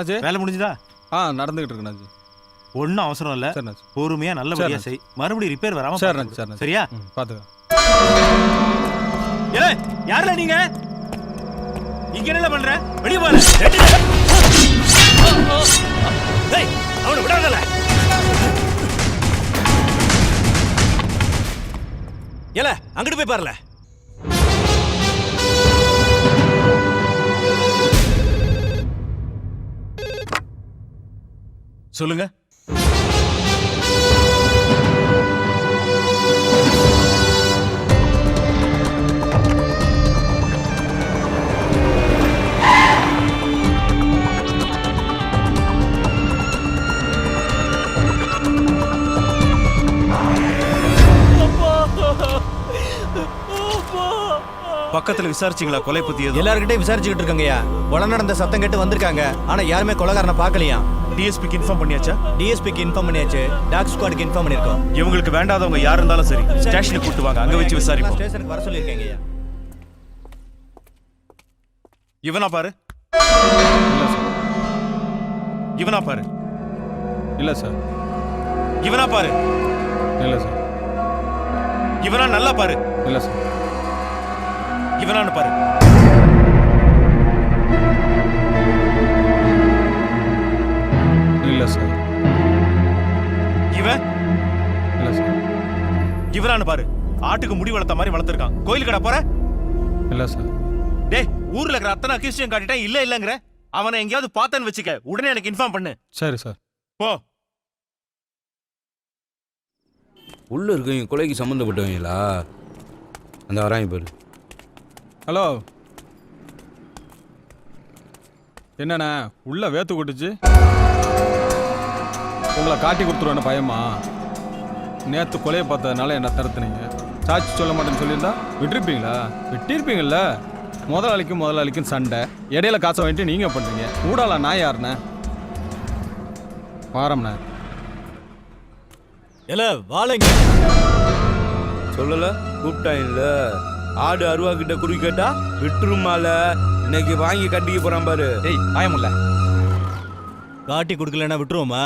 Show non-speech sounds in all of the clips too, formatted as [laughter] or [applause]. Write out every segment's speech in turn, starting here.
அண்ணாச்சி வேலை முடிஞ்சுதா? ஆ நடந்துகிட்டு இருக்கு அண்ணாச்சி ஒன்றும் அவசரம் இல்லை. சரி அண்ணாச்சி பொறுமையா நல்லபடியா சரி. செய். மறுபடியும் ரிப்பேர் வராம சரி. அண்ணாச்சி சரி அண்ணாச்சி சரியா? ம் பார்த்துக்க. ஏ யாருல நீங்க? இங்க என்ன பண்ற? வெளிய போற டேய் அவனை விடாதல ஏல அங்கிட்டு போய் பாருல. சொல்லுங்க. பக்கத்துல விசாரிச்சீங்களா கொலை பத்தி எதுவும் எல்லார்கிட்டயும் விசாரிச்சுக்கிட்டு இருக்கங்கய்யா. கொலை நடந்த சத்தம் கேட்டு வந்திருக்காங்க. ஆனா யாருமே கொலைகாரனை பார்க்கலையா? டிஎஸ்பிக்கு இன்ஃபார்ம் பண்ணியாச்சா? டிஎஸ்பிக்கு இன்ஃபார்ம் பண்ணியாச்சு. டாக் ஸ்குவாடுக்கு இன்ஃபார்ம் பண்ணிருக்கோம் இவங்களுக்கு வேண்டாதவங்க யார் இருந்தாலும் சரி ஸ்டேஷனுக்கு கூட்டு வாங்க. அங்க வச்சு விசாரிப்போம். ஸ்டேஷனுக்கு வர சொல்லியிருக்கேங்கய்யா. இவனா பாரு. இல்லை சார். இவனா பாரு. இல்லை சார். இவனா பாரு. இல்லை சார். இவனா நல்லா பாரு. இல்லை சார். இவனான்னு பாரு. இல்லை சார். இவன்? இல்லை சார். இவனான்னு பாரு. ஆட்டுக்கு முடி வளர்த்த மாதிரி வளர்த்துருக்கான். கோயில் கடை போற? இல்லை சார். டேய் ஊர்ல இருக்கிற அத்தனை அக்கியூஸ்டையும் காட்டிட்டேன். இல்ல இல்லங்கிற. அவனை எங்கேயாவது பார்த்தேன்னு வச்சுக்க. உடனே எனக்கு இன்ஃபார்ம் பண்ணு. சரி சார். போ. உள்ள இருக்கவங்க கொலைக்கு சம்மந்தப்பட்டவங்களா? அந்த வராங்க பாரு. ஹலோ. என்னண்ணே உள்ள வேத்து கொட்டுச்சு? உங்களை காட்டி கொடுத்துருவேன் பயமா? நேற்று கொலையை பார்த்ததுனால என்ன தரத்துனீங்க சாட்சி சொல்ல மாட்டேன்னு சொல்லியிருந்தா விட்டுருப்பீங்களா? விட்டிருப்பீங்கள்ல முதலாளிக்கும் முதலாளிக்கும் சண்டை. இடையில காசை வாங்கிட்டு நீங்கள் பண்ணுறீங்க ஊடால நான் யாருண்ணே? வாரம்ண்ணே இல்ல வாழைங்க. சொல்லல கூப்பிட்டாயில்ல ஆடு அருவா கிட்ட குறி கேட்டா விட்டுருமால இன்னைக்கு வாங்கி கட்டிக்க போறான் பாரு. டேய் ஆயமுல்ல காட்டி கொடுக்கலன்னா விட்டுருவோமா?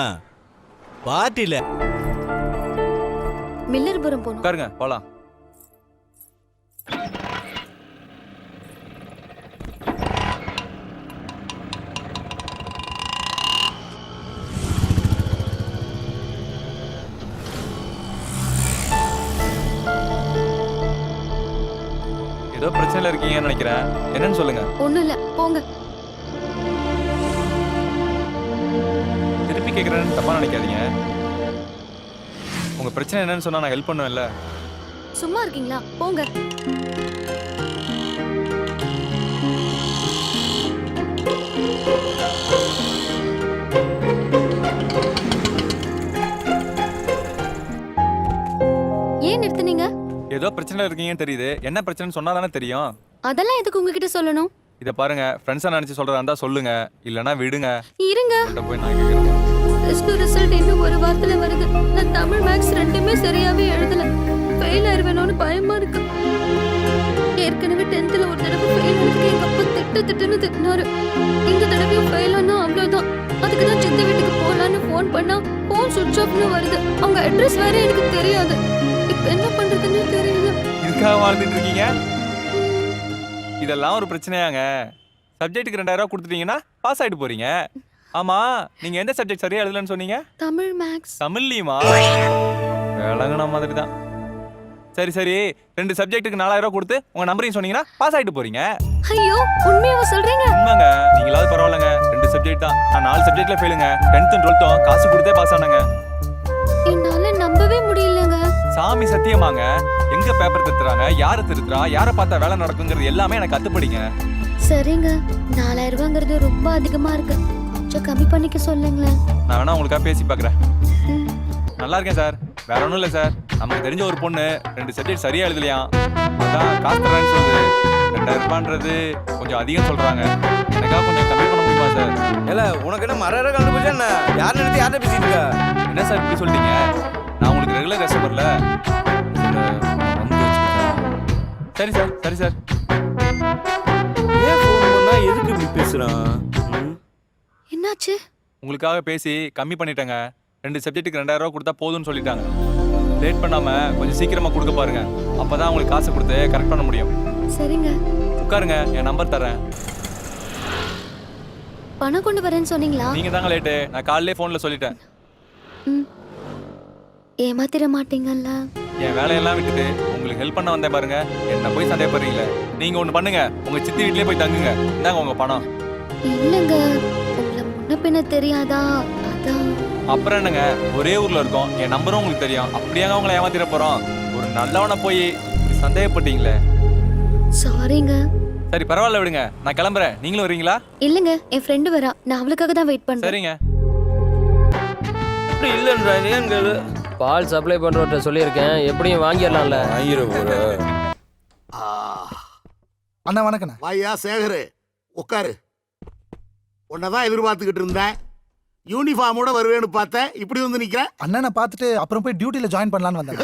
பார்ட்டில மில்லர்புரம் போகணும். உட்காருங்க போகலாம் பிரச்சனையில இருக்கீங்கன்னு நினைக்கிறேன். என்னன்னு சொல்லுங்க. ஒண்ணும் இல்ல போங்க. திருப்பி கேட்குறேன்னு தப்பா நினைக்காதீங்க. உங்க பிரச்சனை என்னன்னு சொன்னா நான் ஹெல்ப் பண்ணுவேன்ல. சும்மா இருக்கீங்களா? போங்க. ஏதோ பிரச்சனையில இருக்கீங்கன்னு தெரியுது. என்ன பிரச்சனைன்னு சொன்னா தானே தெரியும். அதெல்லாம் எதுக்கு உங்ககிட்ட சொல்லணும்? இதை பாருங்க ஃப்ரெண்ட்ஸா நினைச்சு சொல்றதா இருந்தா சொல்லுங்க. இல்லனா விடுங்க. இருங்க. உங்கள்கிட்ட போய் நான் கேட்கிறேன் பிளஸ் டூ ரிசல்ட் இன்னும் ஒரு வாரத்துல வருது. நான் தமிழ் மேக்ஸ் ரெண்டுமே சரியாவே எழுதல. ஃபெயில் ஆயிருவேணும்னு பயமா இருக்கு. ஏற்கனவே டென்த்ல ஒரு தடவை ஃபெயில் ஆனதுக்கு எங்க அப்பா திட்டு திட்டுன்னு திட்டினாரு. இந்த தடவையும் ஃபெயில் ஆனா அவ்வளவுதான். அதுக்கு தான் சித்த வீட்டுக்கு போலான்னு ஃபோன் பண்ணா ஃபோன் சுவிட்ச் ஆஃப்னு வருது. அவங்க அட்ரஸ் வேற எனக்கு தெரியாது. இப்போ என்ன பண்றதுன்னு தெரியல. இதுக்காக வாழ்ந்துட்டு இருக்கீங்க? இதெல்லாம் ஒரு பிரச்சனையாங்க. சப்ஜெக்ட்டுக்கு ரெண்டாயிரம் ரூபாய் கொடுத்துட்டீங்கன்னா பாஸ் ஆயிட்டு போறீங்க. ஆமா நீங்க எந்த சப்ஜெக்ட் சரியா எழுதலன்னு சொன்னீங்க? தமிழ் மேக்ஸ் தமிழ்லையுமா? விளங்குன மாதிரி தான் சரி சரி ரெண்டு சப்ஜெக்ட்டுக்கு நாலாயிரம் ரூபாய் கொடுத்து உங்க நம்பரையும் சொன்னீங்கன்னா பாஸ் ஆயிட்டு போறீங்க. ஐயோ உண்மையாவா சொல்றீங்க? உண்மைங்க. நீங்களாவது பரவாயில்லைங்க. ரெண்டு சப்ஜெக்ட் தான். நான் நாலு சப்ஜெக்ட்ல ஃபெயிலுங்க டென்த்தும் டுவெல்த்தும் காசு கொடுத்தே பாஸ் ஆனாங்க. என்னால நம்பவே முடியலங்க சாமி சத்தியமாங்க. எங்க பேப்பர் திருத்துறாங்க? யாரை திருத்துறா? யாரை பார்த்தா வேலை நடக்குங்கிறது எல்லாமே எனக்கு கத்துப்படிங்க சரிங்க. நாலாயிரம் ரூபாங்கிறது ரொம்ப அதிகமா இருக்கு. கொஞ்சம் கம்மி பண்ணிக்க சொல்லுங்களேன். நான் வேணா உங்களுக்காக பேசி பார்க்குறேன் ம். நல்லா இருக்கேன் சார். வேற ஒன்றும் இல்லை சார். நமக்கு தெரிஞ்ச ஒரு பொண்ணு ரெண்டு சப்ஜெக்ட் சரியா எழுதலையாம் அதான் காசு தரேன்னு சொல்லுது. ரெண்டாயிரம் ரூபான்றது கொஞ்சம் அதிகம் சொல்றாங்க. எனக்காக கொஞ்சம் கம்மி பண்ண முடியுமா சார்? ஏல உனக்கு என்ன மர கண்டுபிடிச்சா என்ன? யார் நினைச்சு யார்கிட்ட பேசிட்டு இருக்க? என்ன சார் இப்படி சொல்லிட்டீங்க நான் உங்களுக்கு ரெகுலர் கஸ்டமர்ல. சரி சார் சரி சார். ஏன் ஃபோன் பண்ணா எதுக்கு இப்படி பேசுறான்? என்னாச்சு? உங்களுக்காக பேசி கம்மி பண்ணிட்டேங்க. ரெண்டு சப்ஜெக்ட்டுக்கு ரெண்டாயிரம் ரூபா கொடுத்தா போதும்னு சொல்லிட்டாங்க. லேட் பண்ணாம கொஞ்சம் சீக்கிரமா கொடுக்க பாருங்க. அப்பதான் உங்களுக்கு காசு கொடுத்து கரெக்ட் பண்ண முடியும். சரிங்க. உட்காருங்க என் நம்பர் தரேன். பணம் கொண்டு வரேன்னு சொன்னீங்களா? நீங்க தாங்க லேட்டு நான் காலையிலே ஃபோன்ல சொல்லிட்டேன். ம். ஏமாத்திர மாட்டீங்கல்ல என் வேலையெல்லாம் விட்டுட்டு உங்களுக்கு ஹெல்ப் பண்ண வந்தேன் பாருங்க. என்ன போய் சந்தேகப்படுறீங்களே? நீங்க ஒண்ணு பண்ணுங்க. உங்க சித்தி வீட்லயே போய் தங்குங்க. இந்தாங்க உங்க பணம். இல்லைங்க. உங்களை முன்ன பின்ன தெரியாதா? அதான். அப்புறம் என்னங்க? ஒரே ஊர்ல இருக்கோம். என் நம்பரும் உங்களுக்கு தெரியும். அப்படியாங்க உங்களை ஏமாத்திட போறோம். ஒரு நல்லவனை போய் இப்படி சந்தேகப்பட்டீங்களே? சாரிங்க சரி பரவாயில்ல விடுங்க. நான் கிளம்புறேன். நீங்களும் வரீங்களா? இல்லைங்க. என் ஃப்ரெண்டு வரா. நான் அவளுக்காக தான் வெயிட் பண்றேன். சரிங்க. அப்படி பால் சப்ளை பண்றவர்கிட்ட சொல்லியிருக்கேன். எப்படியும் வாங்கிடலாம்ல. வாங்கிட போற அண்ணா வணக்கண்ணா. வாயா சேகரு உட்காரு உன்னதான் எதிர்பார்த்துக்கிட்டு இருந்தேன். யூனிஃபார்மோட வருவேன்னு பார்த்தேன். இப்படி வந்து நிக்கிற அண்ணனை பார்த்துட்டு அப்புறம் போய் டியூட்டில ஜாயின் பண்ணலான்னு வந்தேன்.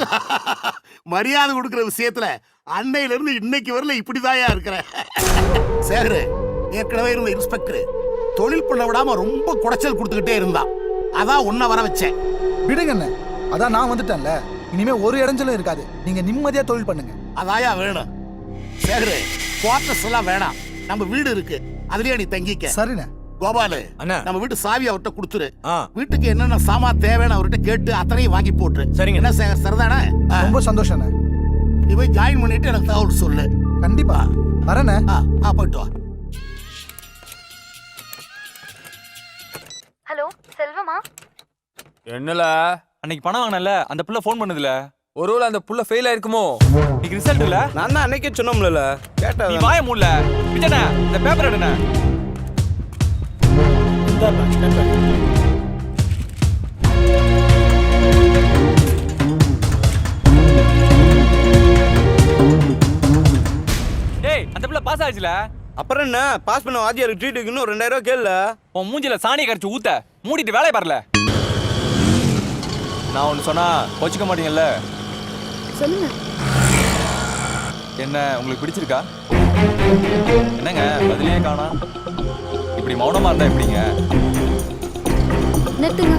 [laughs] மரியாதை கொடுக்கிற விஷயத்துல அன்னையில இருந்து இன்னைக்கு வரல இப்படிதாயா இருக்கிற [laughs] சேகரு ஏற்கனவே இருந்த இன்ஸ்பெக்டர் தொழில் பண்ண விடாம ரொம்ப குடைச்சல் கொடுத்துக்கிட்டே இருந்தான். அதான் உன்னை வர வச்சேன். விடுங்க அண்ணன் அதான் நான் வந்துட்டேன்ல. இனிமே ஒரு இடைஞ்சலும் இருக்காது. நீங்க நிம்மதியா தொழில் பண்ணுங்க. அதாயா வேணும். சேகரு குவார்டர்ஸ் எல்லாம் வேணாம். நம்ம வீடு இருக்கு. அதுலயே நீ தங்கிக்க. சரிண்ணே. கோபாலு அண்ணா. நம்ம வீட்டு சாவி அவர்கிட்ட கொடுத்துரு. ஆ. வீட்டுக்கு என்னென்ன சாமான் தேவைன்னு அவர்கிட்ட கேட்டு அத்தனையும் வாங்கி போட்டுரு. சரிங்க. என்ன சேகர் சரிதானே? ரொம்ப சந்தோஷம் அண்ணே நீ போய் ஜாயின் பண்ணிட்டு எனக்கு தகவல் சொல்லு. கண்டிப்பா. வரேண்ணே. ஆ ஆ போயிட்டு வா. ஹலோ செல்வமா? என்னல? அன்னைக்கு பணம் வாங்கினல அந்த புள்ள ஃபோன் பண்ணுதுல. ஒருவேளை அந்த புள்ள ஃபெயில் ஆயிருக்குமோ? இன்னைக்கு ரிசல்ட் இல்ல? நான் தான் அன்னைக்கே சொன்னோம்ல நீ கேட்ட வாய மூடல. விஜயண்ணா இந்த பேப்பர் எடுண்ணே டேய் அந்த புள்ள பாஸ் ஆச்சுல? அப்புறம் என்ன? பாஸ் பண்ண வாத்தியாருக்கு ட்ரீட்டுக்கு இன்னும் ரெண்டாயிரம் ரூபாய் கேள்ல. உன் மூஞ்சில சாணி கரைச்சு ஊத்த. மூடிட்டு வேலைய பாருல. நான் ஒன்னு சொன்னா கோச்சிக்க மாட்டீங்கல்ல? சொல்லுங்க. என்ன உங்களுக்கு பிடிச்சிருக்கா? என்னங்க பதிலே காணா. இப்படி மௌனமா இருந்தா எப்படிங்க? நிறுத்துங்க.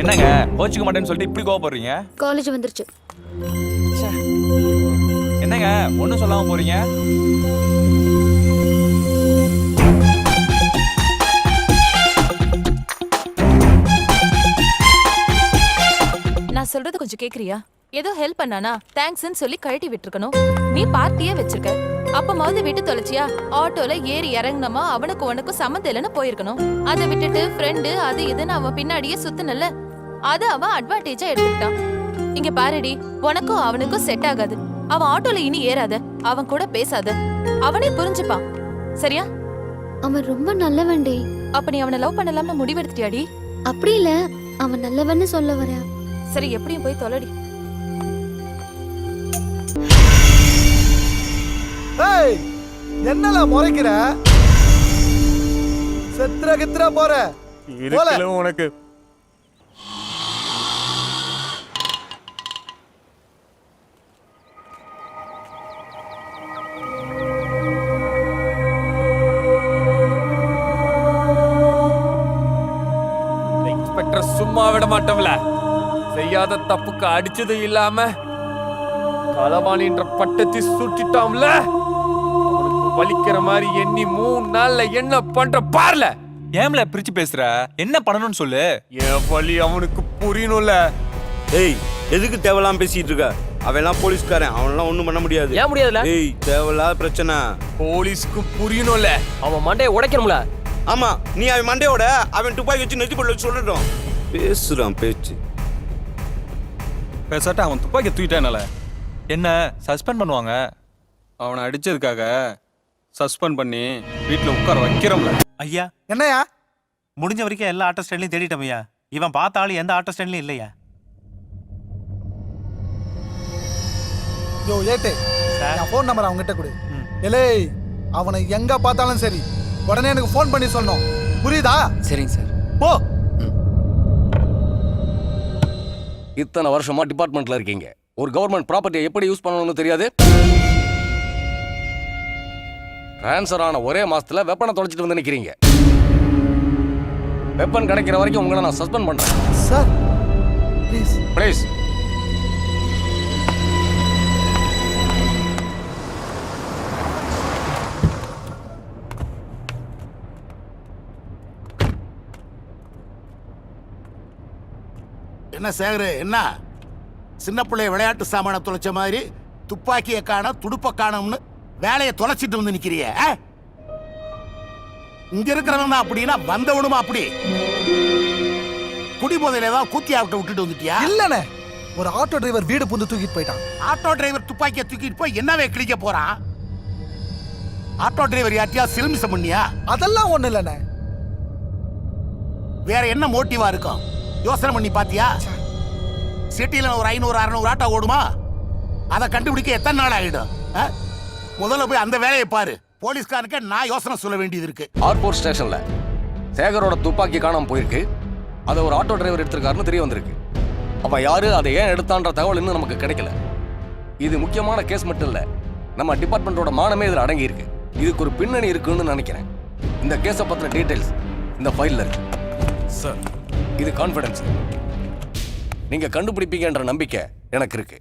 என்னங்க கோச்சிக்க மாட்டேன்னு சொல்லிட்டு இப்படி கோவப்படுறீங்க? காலேஜ் வந்துருச்சு. என்னங்க ஒண்ணும் சொல்லாம போறீங்க? நான் சொல்றது கொஞ்சம் கேக்குறியா? ஏதோ ஹெல்ப் பண்ணானா தேங்க்ஸ்னு சொல்லி கழட்டி விட்டுருக்கணும். நீ பார்ட்டியே வச்சிருக்க. அப்பமாவது விட்டு தொலைச்சியா? ஆட்டோல ஏறி இறங்குனமா? அவனுக்கு உனக்கும் சம்மந்தம் இல்லைன்னு போயிருக்கணும். அதை விட்டுட்டு ஃப்ரெண்டு அது இதுன்னு அவன் பின்னாடியே சுத்துனல்ல. அது அவன் அட்வான்டேஜா எடுத்துக்கிட்டான். இங்க பாருடி உனக்கும் அவனுக்கும் செட் ஆகாது. அவன் ஆட்டோல இனி ஏறாத. அவன் கூட பேசாத. அவனே புரிஞ்சுப்பான். சரியா? அவன் ரொம்ப நல்லவன்டி. அப்ப நீ அவனை லவ் பண்ணலாம்னு முடிவெடுத்துட்டியாடி? அப்படி இல்ல. அவன் நல்லவன்னு சொல்ல வரேன் சரி எப்படியும் போய் தொலைடி. ஏய் என்னல முறைக்கிற? செத்துற கித்துற போற. உனக்கு செய்யாத தப்புக்கு அடிச்சது இல்லாம களவாணின்ற பட்டத்தை சுட்டிட்டோம்ல அவனுக்கு வலிக்கிற மாதிரி எண்ணி மூணு நாள்ல என்ன பண்ற பாருல. ஏம்ல பிரிச்சு பேசுற? என்ன பண்ணணும்னு சொல்லு. என் வலி அவனுக்கு புரியணும்ல. ஏய் எதுக்கு தேவையில்லாம பேசிட்டு இருக்க? அவன்லாம் போலீஸ்காரன் அவன்லாம் ஒண்ணும் பண்ண முடியாது. ஏன் முடியாதுல? ஏய் தேவையில்லாத பிரச்சனை. போலீஸ்க்கு புரியணும்ல. அவன் மண்டையை உடைக்கணும்ல. ஆமா நீ அவன் மண்டையோட அவன் துப்பாக்கி வச்சு நெத்தி போட்டு சொல்லட்டும் பேசுறான் பேச்சு. பேசாட்ட அவன் துப்பாக்கி தூக்கிட்டானால. என்ன சஸ்பெண்ட் பண்ணுவாங்க? அவனை அடிச்சதுக்காக சஸ்பெண்ட் பண்ணி வீட்டில் உட்கார வைக்கிறோம்ல. ஐயா. என்னையா முடிஞ்ச வரைக்கும் எல்லா ஆட்டோ ஸ்டாண்ட்லையும் தேடிட்டோம் ஐயா. இவன் பார்த்த ஆளு எந்த ஆட்டோ ஸ்டாண்ட்லையும் இல்லையா? யோ ஏட்டு. என் ஃபோன் நம்பர் அவங்ககிட்ட கொடு. எலே அவனை எங்க பார்த்தாலும் சரி. உடனே எனக்கு ஃபோன் பண்ணி சொல்லணும். புரியுதா? சரிங்க சார். போ. இத்தனை வருஷமா டிபார்ட்மெண்ட்ல இருக்கீங்க. ஒரு கவர்மெண்ட் ப்ராப்பர்ட்டியை எப்படி யூஸ் பண்ணணும்னு தெரியாது? ட்ரான்ஸ்ஃபர் ஆன ஒரே மாசத்துல வெப்பனை தொலைச்சிட்டு வந்து நிக்கிறீங்க. வெப்பன் கிடைக்கிற வரைக்கும் உங்களை நான் சஸ்பெண்ட் பண்றேன். சார் ப்ளீஸ் ப்ளீஸ் என்ன சேகரு என்ன? சின்ன பிள்ளைய விளையாட்டு சாமான தொலைச்ச மாதிரி துப்பாக்கியை காண துடுப்ப காணோம்னு வேலையை தொலைச்சிட்டு வந்து நிக்கிறிய? இங்க இருக்கிறவன் தான் அப்படின்னா வந்தவனுமா அப்படி. குடிபோதையில ஏதாவது கூத்தி ஆவிட்ட விட்டுட்டு வந்துட்டியா? இல்லண்ணே ஒரு ஆட்டோ டிரைவர் வீடு புந்து தூக்கிட்டு போயிட்டான். ஆட்டோ டிரைவர் துப்பாக்கியை தூக்கிட்டு போய் என்னவே கிழிக்க போறான்? ஆட்டோ டிரைவர் யார்ட்டியா சிலுமிசம் பண்ணியா? அதெல்லாம் ஒண்ணு இல்லண்ணே வேற என்ன மோட்டிவா இருக்கும்? யோசனை பண்ணி பாத்தியா? சிட்டில ஒரு ஐநூறு அறுநூறு ஆட்டோ ஓடுமா? அதை கண்டுபிடிக்க எத்தனை நாள் ஆகிடும் ஆ? முதல்ல போய் அந்த வேலையை பாரு. போலீஸ்காரனுக்கு நான் யோசனை சொல்ல வேண்டியது இருக்கு. ஆர்போர்ட் ஸ்டேஷன்ல சேகரோட துப்பாக்கி காணாம போயிருக்கு. அதை ஒரு ஆட்டோ டிரைவர் எடுத்திருக்காருன்னு தெரிய வந்திருக்கு. அவன் யாரு அதை ஏன் எடுத்தான்ற தகவல் இன்னும் நமக்கு கிடைக்கல. இது முக்கியமான கேஸ் மட்டும் இல்ல நம்ம டிபார்ட்மெண்ட்டோட மானமே இதுல அடங்கி இருக்கு இதுக்கு ஒரு பின்னணி இருக்குன்னு நினைக்கிறேன். இந்த கேஸை பத்தின டீடைல்ஸ் இந்த ஃபைல்ல இருக்கு. சார் இது கான்ஃபிடன்ஸ் நீங்க கண்டுபிடிப்பீங்கன்ற நம்பிக்கை எனக்கு இருக்கு.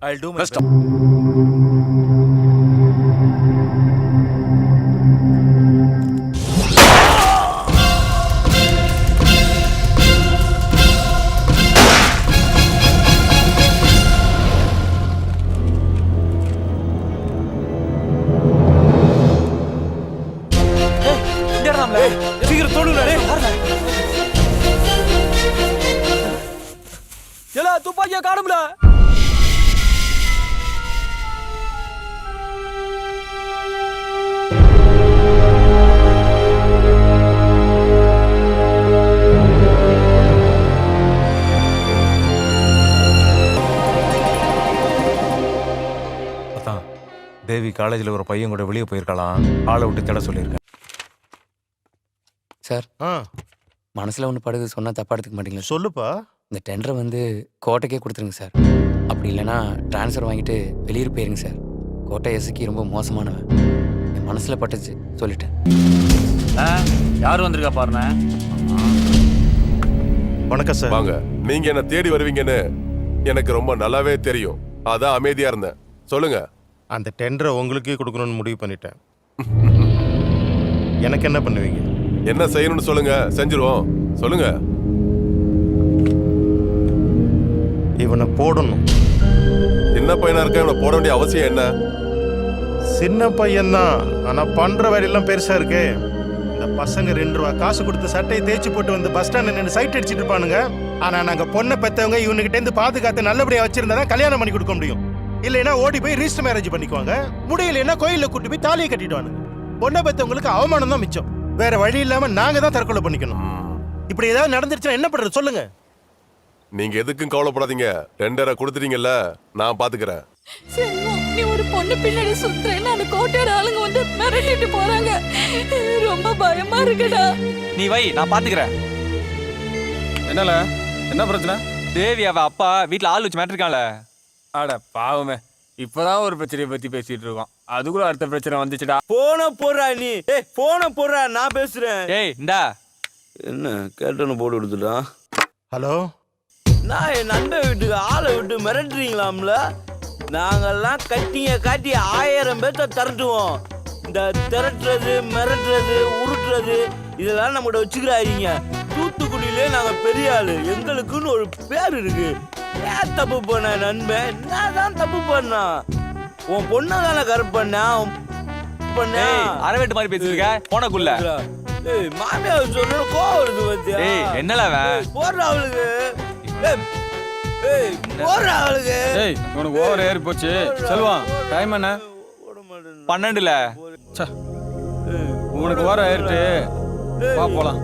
தேவி காலேஜில் ஒரு பையன் கூட வெளியே போயிருக்கலாம். ஆளை விட்டு தேட சொல்லியிருக்கேன். சார் ஆ. மனசில் ஒன்று படுது சொன்னால் தப்பா எடுத்துக்க மாட்டீங்களா? சொல்லுப்பா. இந்த டெண்டரை வந்து கோட்டைக்கே கொடுத்துருங்க சார். அப்படி இல்லைன்னா ட்ரான்ஸ்ஃபர் வாங்கிட்டு வெளியூர் போயிருங்க சார். கோட்டை எசுக்கி ரொம்ப மோசமானவன். என் மனசில் பட்டுச்சு சொல்லிட்டேன். யார் வந்திருக்கா பாருண்ணே? வணக்கம் சார். வாங்க நீங்க என்ன தேடி வருவீங்கன்னு எனக்கு ரொம்ப நல்லாவே தெரியும். அதான் அமைதியா இருந்தேன். சொல்லுங்க. அந்த டெண்டரை உங்களுக்கே கொடுக்கணும்னு முடிவு பண்ணிட்டேன். எனக்கு என்ன பண்ணுவீங்க? என்ன செய்யணும்னு சொல்லுங்க. செஞ்சிருவோம். சொல்லுங்க. இவனை போடணும். சின்ன பையனா இருக்க இவனை போட வேண்டிய அவசியம் என்ன? சின்ன பையன்தான். ஆனா பண்ற வேலையெல்லாம் பெருசா இருக்கே. இந்த பசங்க ரெண்டு ரூபா காசு கொடுத்து சட்டையை தேய்ச்சி போட்டு வந்து பஸ் ஸ்டாண்ட் நின்று சைட் அடிச்சிட்டு இருப்பானுங்க. ஆனா நாங்க பொண்ணை பெத்தவங்க இவனுகிட்ட இருந்து பாதுகாத்து நல்லபடியா வச்சிருந்தா தான் கல்யாணம் பண்ணி கொடுக்க முடியும். இல்லைன்னா ஓடி போய் ரிஜிஸ்டர் மேரேஜ் பண்ணிக்குவாங்க. முடியலைன்னா கோயில்ல கூட்டி போய் தாலியை கட்டிடுவானுங்க. பொண்ணை பெத்தவங்களுக்கு அவமானம் தான் மிச்சம். வேற வழி இல்லாம நாங்க தான் தற்கொலை பண்ணிக்கணும். இப்படி ஏதாவது நடந்துருச்சுன்னா என்ன பண்றது? சொல்லுங்க. நீங்க எதுக்கும் கவலைப்படாதீங்க. டெண்டரை கொடுத்துட்டீங்கல்ல நான் பாத்துக்கிறேன். செல்வம் நீ ஒரு பொண்ணு பின்னாடி சுத்துறேன்னு அந்த கோட்டையோட ஆளுங்க வந்து மிரட்டிட்டு போறாங்க. ரொம்ப பயமா இருக்குடா. நீ வை நான் பாத்துக்கிறேன். என்னல? என்ன பிரச்சனை? தேவி அவ அப்பா வீட்ல ஆள் வச்சு மாட்டிருக்கான்ல அட பாவமே. இப்பதான் ஒரு பிரச்சனையை பத்தி பேசிட்டு இருக்கோம். அதுக்குள்ள அடுத்த பிரச்சனை வந்துச்சுடா. போன போடுறா நீ. ஏய் போன போடுறா நான் பேசுறேன். ஏய் இந்தா. என்ன கேட்டனு போட்டு கொடுத்துட்டான் ஹலோ? நான் என் நண்பன் வீட்டுக்கு ஆளை விட்டு மிரட்டுறீங்களாம்ல? நாங்கெல்லாம் கட்டிங்க காட்டி ஆயிரம் பேர்த்த திரட்டுவோம். இந்த திரட்டுறது மிரட்டுறது உருட்டுறது இதெல்லாம் நம்மகிட்ட வச்சுக்கிறாதீங்க. தூத்துக்குடியிலே நாங்க பெரிய ஆளு. எங்களுக்குன்னு ஒரு பேர் இருக்கு. ஏன் தப்பு பண்ண நண்பன்? நான் தான் தப்பு பண்ணா. உன் பொண்ணை தானே கரெக்ட் பண்ணா? உன் பண்ண? அரவேட்டு மாதிரி பேசிட்டு இருக்க? போனக்குள்ள மாமியார் சொல்ற கோவம் வருது பத்தியா? என்னல அவன்? போடுற அவளுக்கு. போடுற அவளுக்கு. உனக்கு ஓவர் ஏறி போச்சு. செல்வம் டைம் என்ன? பன்னெண்டுல. உனக்கு ஓவர் ஏறிட்டு வா போலாம்.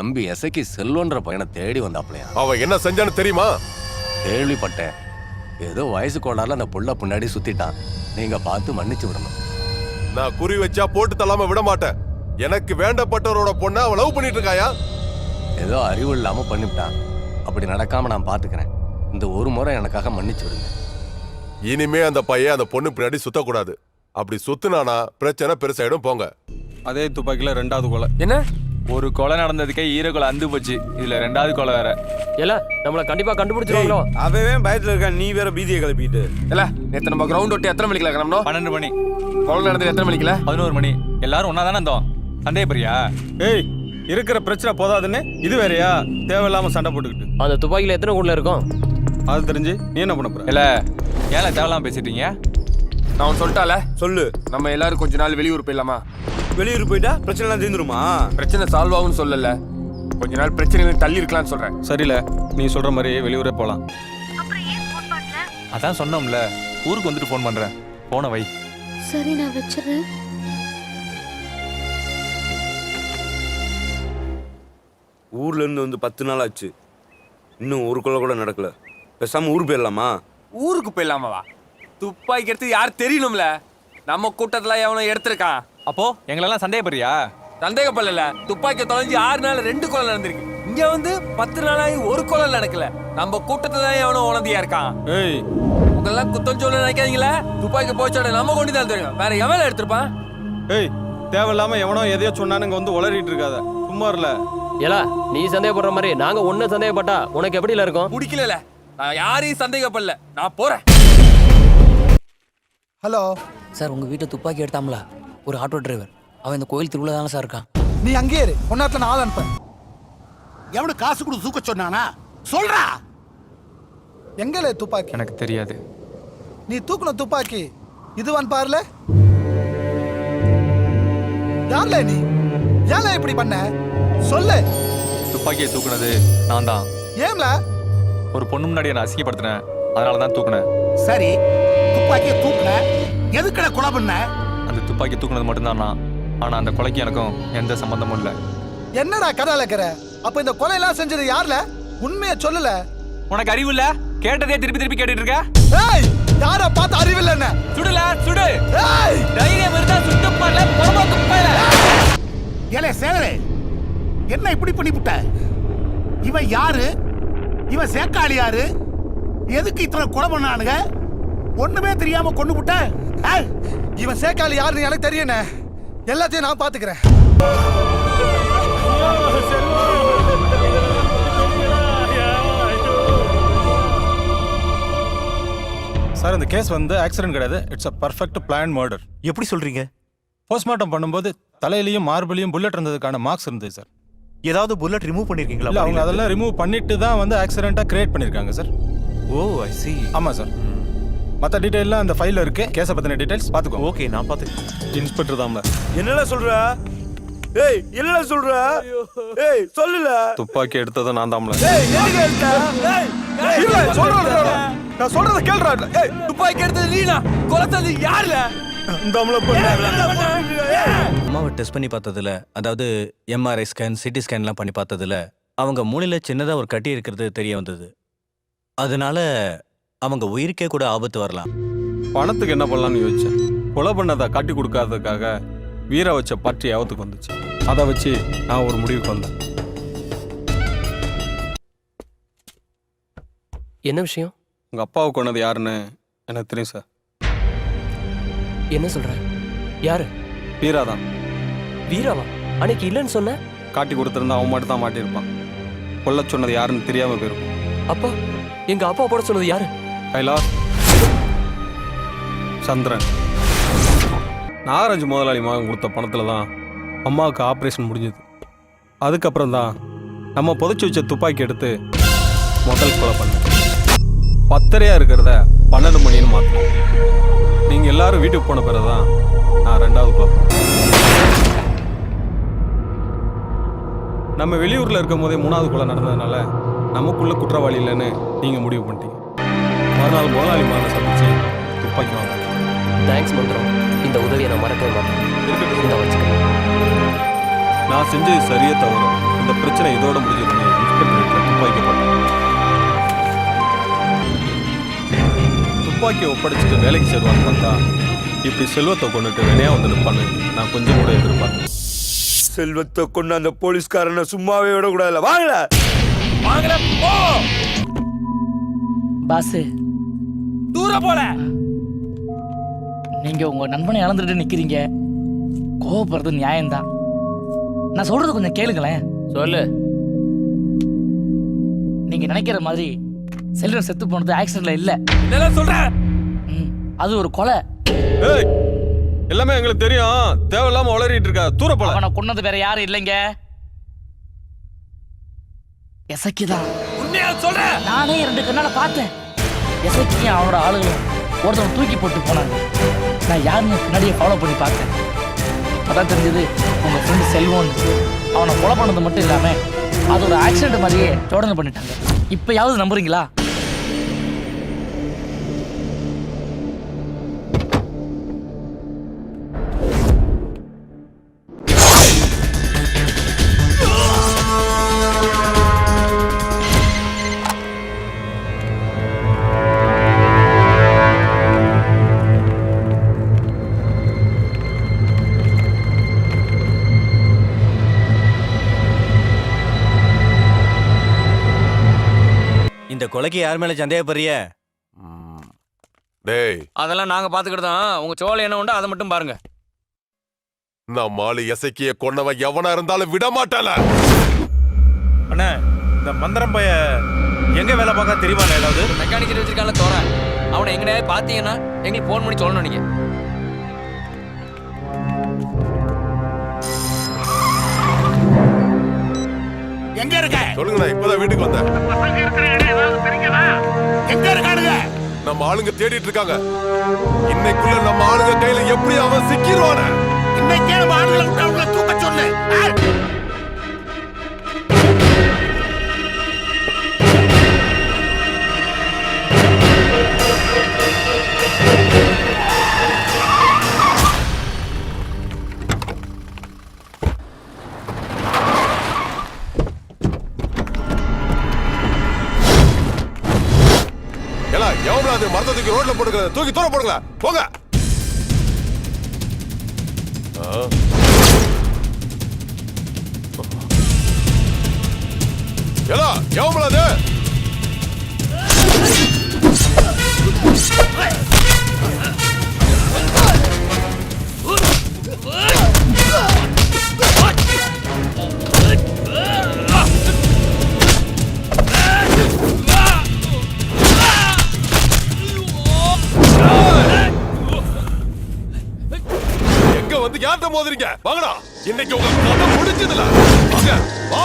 தம்பி எசைக்கு செல்வன்ற பையனை தேடி வந்தாப்லையா? அவன் என்ன செஞ்சான்னு தெரியுமா? கேள்விப்பட்டேன். ஏதோ வயசு கோளாறுல அந்த புள்ள பின்னாடி சுத்திட்டான். நீங்க பார்த்து மன்னிச்சு விடணும். நான் குறி வச்சா போட்டு தள்ளாம விட மாட்டேன். எனக்கு வேண்டப்பட்டவரோட பொண்ணை அவன் லவ் பண்ணிட்டு இருக்காயா ஏதோ அறிவு இல்லாம பண்ணிவிட்டான். அப்படி நடக்காம நான் பாத்துக்கிறேன் இந்த ஒரு முறை எனக்காக மன்னிச்சு விடுங்க. இனிமே அந்த பையன் அந்த பொண்ணு பின்னாடி சுத்தக்கூடாது. அப்படி சுத்துனானா பிரச்சனை பெருசாயிடும் போங்க. அதே துப்பாக்கியில் ரெண்டாவது கொலை. என்ன? ஒரு கொலை நடந்ததுக்கே ஈரக்கொலை அந்து போச்சு. இதுல ரெண்டாவது கொலை வேற. இல்ல நம்மள கண்டிப்பா கண்டுபிடிச்சிருவாங்களோ? அவன் பயத்துல இருக்கான். நீ வேற பீதியை கிளப்பிட்டு. இல்ல நேத்து நம்ம கிரவுண்ட் ஒட்டி எத்தனை மணிக்கு கிளம்பணும் பன்னெண்டு மணி. கொலை நடந்தது எத்தனை மணிக்குல பதினோரு மணி. எல்லாரும் ஒன்னா தானே இருந்தோம் சந்தேக பிரியா ஏய் இருக்கிற பிரச்சனை போதாதுன்னு இது வேறயா? தேவையில்லாம சண்டை போட்டுக்கிட்டு. அந்த துப்பாக்கியில எத்தனை குள்ள இருக்கும்? அது தெரிஞ்சு நீ என்ன பண்ண போற? இல்ல ஏல தேவலாம் பேசிட்டீங்க நான் சொல்லிட்டால? சொல்லு. நம்ம எல்லாரும் கொஞ்ச நாள் வெளியூர் போயிடலாமா? வெளியூர் போயிட்டா பிரச்சனை எல்லாம் தீர்ந்துருமா? பிரச்சனை சால்வ் ஆகும்னு சொல்லல. கொஞ்ச நாள் பிரச்சனை தள்ளி இருக்கலாம்னு சொல்றேன். சரியில்ல. நீ சொல்ற மாதிரி வெளியூரே போலாம். அதான் சொன்னோம்ல. ஊருக்கு வந்துட்டு ஃபோன் பண்றேன். போன வை. சரி நான் வச்சிடுறேன். ஊர்ல இருந்து வந்து பத்து நாள் ஆச்சு. இன்னும் ஒரு கொலை கூட நடக்கல. பேசாம ஊர் போயிடலாமா? ஊருக்கு போயிடலாமாவா துப்பாக்கி எடுத்து யார் தெரியணும்ல? நம்ம கூட்டத்துல எவனோ எடுத்திருக்கான். அப்போ எங்களெல்லாம் சந்தேக பிரியா சந்தேகப்படல துப்பாக்கி தொலைஞ்சு ஆறு நாள் ரெண்டு கொலை நடந்திருக்கு. இங்க வந்து பத்து நாளாகி ஒரு கொலை நடக்கல. நம்ம கூட்டத்துல தான் எவனோ உணர்ந்தியா இருக்கான். ஏய். உங்களெல்லாம் குத்தம் சொல்ல நினைக்காதீங்களா. துப்பாக்கி போச்சோட நம்ம கொண்டு தான் தெரியும் வேற எவன் எடுத்திருப்பான்? ஏய் தேவையில்லாம எவனோ எதையோ சொன்னானுங்க இங்க வந்து உளறிட்டு இருக்காத. சும்மா இல்ல ஏல நீ சந்தேகப்படுற மாதிரி நாங்க ஒண்ணு சந்தேகப்பட்டா உனக்கு எப்படில இருக்கும்? பிடிக்கல நான் யாரையும் சந்தேகப்படல. நான் போறேன். ஹலோ. சார் உங்க வீட்டை துப்பாக்கி எடுத்தாம்ல? ஒரு ஆட்டோ டிரைவர். அவன் இந்த கோயில் திருவிழா தானே சார் இருக்கான். நீ அங்கேயே இரு. ஒன்னாத்துல நான் ஆள் அனுப்பேன் எவனு காசு கொடுத்து தூக்க சொன்னானா? சொல்றா. எங்கல துப்பாக்கி? எனக்கு தெரியாது. நீ தூக்குன துப்பாக்கி இதுவான் பாருல. யார்ல நீ? ஏன்ல இப்படி பண்ண? சொல்லு. துப்பாக்கியை தூக்குனது நான் தான் ஏம்ல? ஒரு பொண்ணு முன்னாடி என்ன அசிங்கப்படுத்தினேன். அதனால தான் தூக்குனேன். சரி. துப்பாக்கியை தூக்குன? எதுக்கட கொலை பண்ண? அந்த துப்பாக்கி தூக்குனது மட்டும்தான் ஆனா அந்த கொலைக்கு எனக்கும் எந்த சம்பந்தமும் இல்லை. என்னடா கதை அலக்கிற அப்ப இந்த கொலையெல்லாம் செஞ்சது யார்ல? உண்மையை சொல்லல. உனக்கு அறிவு இல்ல? கேட்டதே திருப்பி திருப்பி கேட்டுட்டு இருக்க. ஏய் யார பார்த்து அறிவில்ல என்ன? சுடுல சுடு. ஏய்! தைரியம் இருந்தா சுட்டு பண்ணல புறம்போக்கு போயில ஏலே சேகரே என்ன இப்படி பண்ணிவிட்ட இவன் யாரு? இவன் சேக்காளி யாரு? எதுக்கு இத்தனை கொலை பண்ணானுங்க? ஒண்ணுமே தெரியாம கொண்டு விட்ட இவன் சேக்காளி யாருன்னு எனக்கு தெரியுண்ணே எல்லாத்தையும் நான் பாத்துக்கிறேன். சார் இந்த கேஸ் வந்து ஆக்சிடென்ட் கிடையாது. It's a perfect plan murder எப்படி சொல்றீங்க? போஸ்ட்மார்ட்டம் பண்ணும்போது தலையிலையும் மார்பிலையும் புல்லட் இருந்ததுக்கான மார்க்ஸ் இருந்தது சார். ஏதாவது புல்லட் ரிமூவ் பண்ணிருக்கீங்களா? இல்ல அவங்க அதெல்லாம் ரிமூவ் பண்ணிட்டு தான் வந்து ஆக்சிடென்ட்டா கிரியேட் பண்ணிருக்காங்க சார். ஓ ஐ சி ஆமா சார். மற்ற டீடைல்லாம் அந்த ஃபைல்ல இருக்கு. கேஸை பத்தின டீடைல்ஸ் பாத்துக்கோ ஓகே நான் பார்த்து இன்ஸ்பெக்டர் தான்ல. என்னடா சொல்ற? ஏய் என்னடா சொல்ற? ஏய் சொல்லுல. துப்பாக்கி எடுத்ததும் நான் தான்ல. ஏய் எதுக்கு எடுத்த? ஏய் இல்ல சொல்றேன் நான் சொல்றத கேளுடா ஏய் துப்பாக்கி எடுத்தது நீனா? கொலைத்தது யாருல? அம்மாவை டெஸ்ட் பண்ணி பார்த்ததுல அதாவது எம்ஆர்ஐ ஸ்கேன் சிடி ஸ்கேன்லாம் பண்ணி பார்த்ததுல அவங்க மூளையில் சின்னதாக ஒரு கட்டி இருக்கிறது தெரிய வந்தது. அதனால அவங்க உயிருக்கே கூட ஆபத்து வரலாம். பணத்துக்கு என்ன பண்ணலாம்னு யோசிச்சேன் கொலை பண்ணதை காட்டி கொடுக்காததுக்காக வீர வச்ச பற்றி ஆபத்துக்கு வந்துச்சு? அதை வச்சு நான் ஒரு முடிவுக்கு வந்தேன். என்ன விஷயம்? உங்க அப்பாவை கொண்டது யாருன்னு எனக்கு தெரியும் சார் என்ன சொல்ற? யாரு? வீரா தான் வீராவா? அன்னைக்கு இல்லைன்னு சொன்ன? காட்டி கொடுத்துருந்தா அவன் மட்டும் தான் மாட்டியிருப்பான். கொல்ல சொன்னது யாருன்னு தெரியாம போயிருக்கும். அப்பா எங்க அப்பா போட சொன்னது யாரு? கைலாஸ் சந்திரன். நாகராஜ் முதலாளி மகன் கொடுத்த பணத்தில் தான் அம்மாவுக்கு ஆப்ரேஷன் முடிஞ்சது. அதுக்கப்புறம் தான் நம்ம புதைச்சி வச்ச துப்பாக்கி எடுத்து முதல் கொலை பண்ண பத்தரையாக இருக்கிறத பன்னெண்டு மணின்னு மாற்றணும் நீங்கள் எல்லாரும் வீட்டுக்கு போன பிறகு தான் நான் ரெண்டாவது கொலை நம்ம வெளியூரில் இருக்கும் போதே மூணாவது கொலை நடந்ததுனால நமக்குள்ளே குற்றவாளி இல்லைன்னு நீங்கள் முடிவு பண்ணிட்டீங்க. மறுநாள் முதலாளி மகனை சந்திச்சு துப்பாக்கி வாங்க தேங்க்ஸ் மந்திரம். இந்த உதவியை நான் மறக்கவே மாட்டேன். இந்த நான் செஞ்சது சரியே தவிர இந்த பிரச்சனை இதோட முடிஞ்சிருன்னு இன்ஸ்பெக்டர் துப்பாக்கி துப்பாக்கியை ஒப்படைச்சிட்டு வேலைக்கு சேருவான்னு பார்த்தா இப்படி செல்வத்தை கொண்டுட்டு வெளியே வந்து நிற்பான்னு நான் கொஞ்சம் கூட எதிர்பார்த்தேன் செல்வத்தை கொண்டு அந்த போலீஸ்காரனை சும்மாவே விடக்கூடாதுல வாங்கல வாங்கல போ. பாஸ் தூர போல? நீங்க உங்க நண்பனை இழந்துட்டு நிக்கிறீங்க. கோவப்படுறது நியாயம்தான். நான் சொல்றது கொஞ்சம் கேளுங்களேன். சொல்லு. நீங்க நினைக்கிற மாதிரி செல்வன் செத்து போனது ஆக்சிடென்ட்ல இல்ல. இதெல்லாம் சொல்றேன் ம், அது ஒரு கொலை. ஏய் எல்லாமே எங்களுக்கு தெரியும். தேவையில்லாம உளறிட்டு இருக்கா. தூர போல. அவனை கொன்னது வேற யாரும் இல்லைங்க. எசக்கிதான். உண்மையா சொல்றேன் நானே ரெண்டு கண்ணால பார்த்தேன். எசக்கியும் அவனோட ஆளுகளும் ஒருத்தவன் தூக்கி போட்டு போனாங்க. நான் யாருன்னு பின்னாடியே ஃபாலோ பண்ணி பார்த்தேன். அதான் தெரிஞ்சது உங்கள் ஃப்ரெண்டு செல்வோன்னு அவனை கொலை பண்ணது மட்டும் இல்லாமல் அது ஒரு ஆக்சிடென்ட் மாதிரியே தொடர்ந்து பண்ணிட்டாங்க. இப்போயாவது நம்புறீங்களா? கொலைக்கு யார் மேல சந்தேகப்படுறிய? டேய். அதெல்லாம் நாங்க பாத்துக்கிட்டோம் உங்க சோழ என்ன உண்டோ அதை மட்டும் பாருங்க. நம்ம ஆளு எசக்கிய கொன்னவன் எவனா இருந்தாலும் விட மாட்டால அண்ணா இந்த மந்திரம் பைய எங்க வேலை பார்க்க தெரியுமா ஏதாவது? மெக்கானிக் வச்சிருக்கான்ல தோற. அவனை எங்கடையாவது பாத்தீங்கன்னா எங்களுக்கு ஃபோன் பண்ணி சொல்லணும் நீங்க. எங்க இருக்க? சொல்லுங்க நான் இப்பதான் வீட்டுக்கு வந்தேன். எங்க இருக்கானுங்க? நம்ம ஆளுங்க தேடிட்டு இருக்காங்க. இன்னைக்குள்ள நம்ம ஆளுங்க கையில எப்படி அவன் சிக்கிடுவான இன்னைக்கே நம்ம ஆளுங்களை விட்டு அவங்கள தூக்க சொல்லு எவ்வளவு அது மரத்தை தூக்கி ரோட்ல போட்டுக்கிறது? தூக்கி தூர போடுங்க போங்க. ஆ. எவ்வளவு அது? எங்க வந்து யார்கிட்ட மோதுறீங்க வாங்கடா. இன்னைக்கு உங்க கதை முடிஞ்சதுல. வாங்க வா.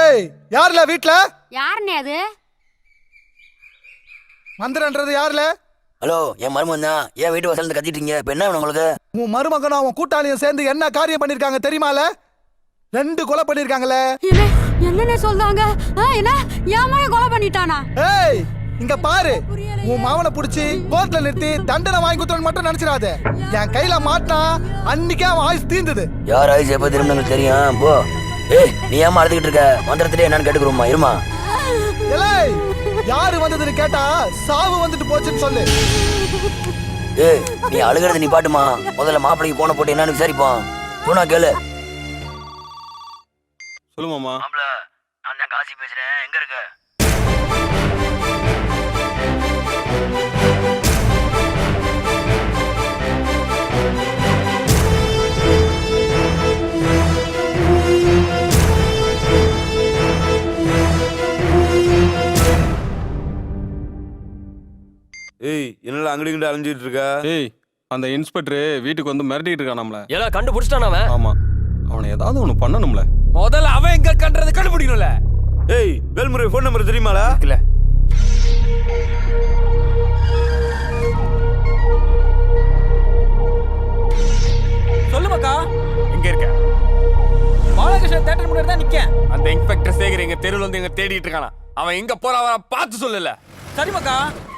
ஏய் யார்ல வீட்ல? யாருண்ணே அது? மந்திரன்றது யார்ல? ஹலோ என் மருமன் தான். ஏன் வீட்டு வாசல்ல கத்திட்டீங்க இப்ப என்ன வேணும் உங்களுக்கு? உன் மருமகனும் அவன் கூட்டாளியும் சேர்ந்து என்ன காரியம் பண்ணிருக்காங்க தெரியுமால? ரெண்டு கொலை பண்ணிருக்காங்களே. என்னென்ன சொல்றாங்க? என்ன? என் மகன் கொலை பண்ணிட்டானா? ஏய் இங்க பாரு. உன் மாவனை புடிச்சு கோர்ட்ல நிறுத்தி தண்டனை வாங்கி கொடுத்தவன் மட்டும் நினைச்சிடாத. என் கையில மாட்டினா அன்னைக்கே அவன் ஆயுஸ் தீர்ந்தது யார் ஆயுஸ் எப்ப திரும்ப எனக்கு தெரியும். போ. ஏய் நீ ஏமா அழுதுகிட்டு இருக்க? மந்திரத்திலே என்னன்னு கேட்டுக்கிறோமா இருமா. ஏய் யாரு வந்ததுன்னு கேட்டா சாவு வந்துட்டு போச்சுன்னு சொல்லு. ஏய் நீ அழுகிறது நீ பாட்டுமா? முதல்ல மாப்பிளைக்கு போன போட்டு என்னன்னு விசாரிப்போம். சொன்னா கேளு. சொல்லுமாமா மாப்பிள நான் தான் காசி பேசுறேன். எங்க இருக்க? ஏய் என்னடா அங்கடி இங்கடி அலைஞ்சிட்டு இருக்க ஏய் அந்த இன்ஸ்பெக்டர் வீட்டுக்கு வந்து மிரட்டிட்டு இருக்கான் நம்மள. எல்லாம் கண்டுபிடிச்சிட்டான் அவன்? ஆமா. அவனை ஏதாவது ஒண்ணு பண்ணணும்ல. முதல்ல அவன் எங்க கண்டது கண்டுபிடிக்கணும்ல? ஏய் வேல்முறை ஃபோன் நம்பர் தெரியுமாடா? இல்ல சொல்லுமாக்கா எங்க இருக்க. பாலகிருஷ்ணன் தேட்டர் முன்னாடி தான் நிக்கேன். அந்த இன்ஸ்பெக்டர் சேகர் எங்க தெருவில் வந்து எங்க தேடிட்டு இருக்கானா. அவன் எங்க போறான் அவன் பார்த்து சொல்லல. சரிமாக்கா சூர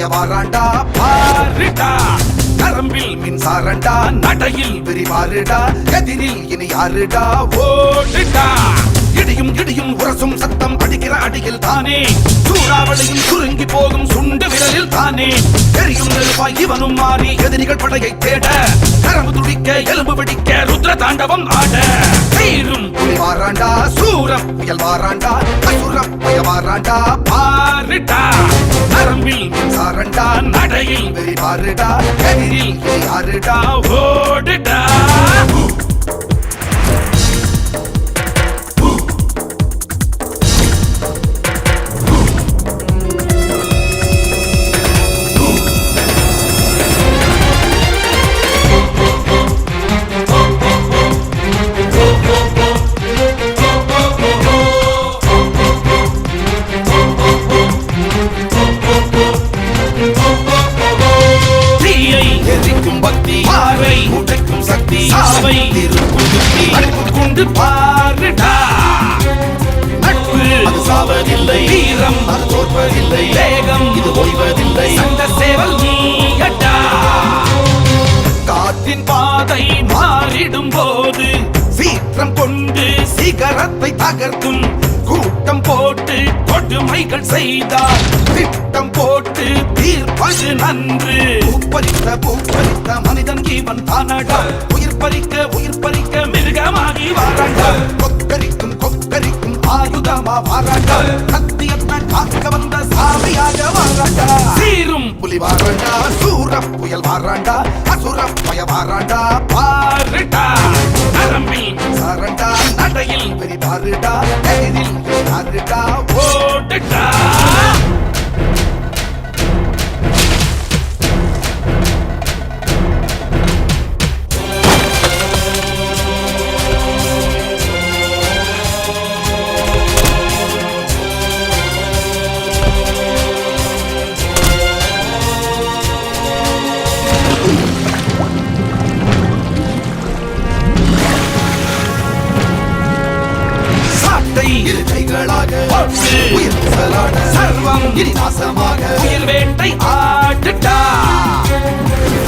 பய வாராண்டா பாருடா. நரம்பில் மின்சாரண்டா. நடையில் விரிவாருடா. எதிரில் இனி யாருடா? ஓடுடா. இடியும் இடியும் உரசும் சத்தம் அடிக்கிற அடியில் தானே. சூறாவளியும் சுருங்கி போகும் சுண்டு விரலில் தானே. தெரியும் நெருப்பாய் இவனும் மாறி எதிரிகள் படையை தேட. கரம்பு துடிக்க எலும்பு பிடிக்க ருத்ர தாண்டவம் ஆட. தீரும் புலி வாராண்டா சூரம் புயல் வாராண்டா அசுரம் புய வாராண்டா பாருடா. நரம்பில் சாரண்டா நடையில் வெறி பாருடா கதிரில் யாருடா ஓடுடா. உயிர் பறிக்க உயிர் பறிக்க மிருகமாகி வாராண்டா கொக்கரிக்கும் கொக்கரிக்கும் ஆயுதமா வாராண்டா சத்தியத்தை காக்க வந்த சாமியாக வாராண்டா சீரும் புலி வாராண்டா சூர புயல் வாராண்டா அசுர பய வாராண்டா பாருடா. நரம்பில் சாரண்டா நடையில் பெரி பாருடா எதிரில் யாருடா ஓடுடா. சர்வம் இனி நாசமாக உயிர் வேட்டை ஆட்டுட்டா.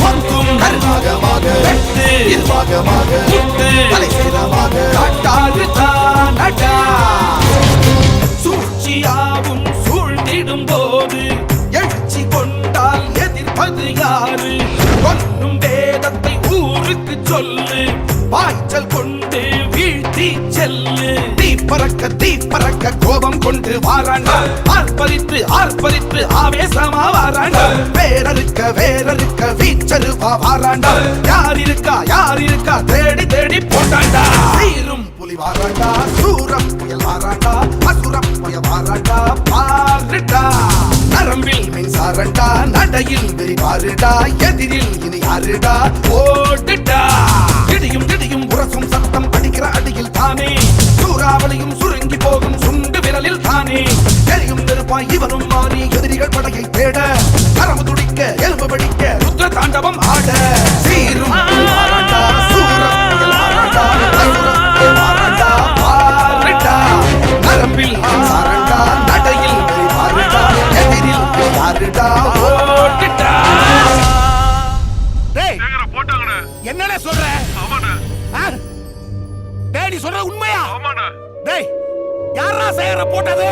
பொங்கும் கருமாகமாக வெட்டு. இருபாகமாக முட்டு தலைசீலமாக காட்டாறு தானடா. சூழ்ச்சியாவும் சூழ்ந்திடும் போது எழுச்சி கொண்டால் எதிர்ப்பது யாரு? கொன்னும் வேதத்தை ஊருக்கு சொல்லு. பாய்ச்சல் கொண்டு வீழ்த்தி செல்லு. தீ பறக்க தீ பறக்க கோபம் கொண்டு வாராண்டா ஆர்ப்பரித்து ஆர்ப்பரித்து ஆவேசமா வாராண்டா வேறறுக்க வேறறுக்க வீச்சருவா வாராண்டா யார் இருக்கா யார் இருக்கா தேடி தேடி போட்டாண்டா. சீரும் புலி வாராண்டா சூரம் புயல் வாராண்டா அசுரம் புய வாராண்டா பாருடா. நரம்பில் மின்சாரண்டா நடையில் விரிவாருடா எதிரில் இனி யாருடா ஓடுடா. இடியும் இடியும் உரசும் சத்தம் அடிக்கிற அடியில் தானே. சூறாவளியும் சுருங்கி போகும் சுண்டு விரலில் தானே. எரியும் நெருப்பாய் இவனும் மாறி எதிரிகள் படையை தேட நரம்பு துடிக்க எலும்பு வெடிக்க ருத்ர தாண்டவம் ஆட. சீரும் வாராண்டா சூரம் அசுரம் புயல் வாராண்டா பாருடா நரம்பில் சாரண்டா நடையில் விரிவாருடா எதிரில் யாருடா ஓடுடா டேய் என்னடா சொல்ற? டேய் நீ சொல்ற உண்மையா? டேய் யாரா சேகர போட்டது?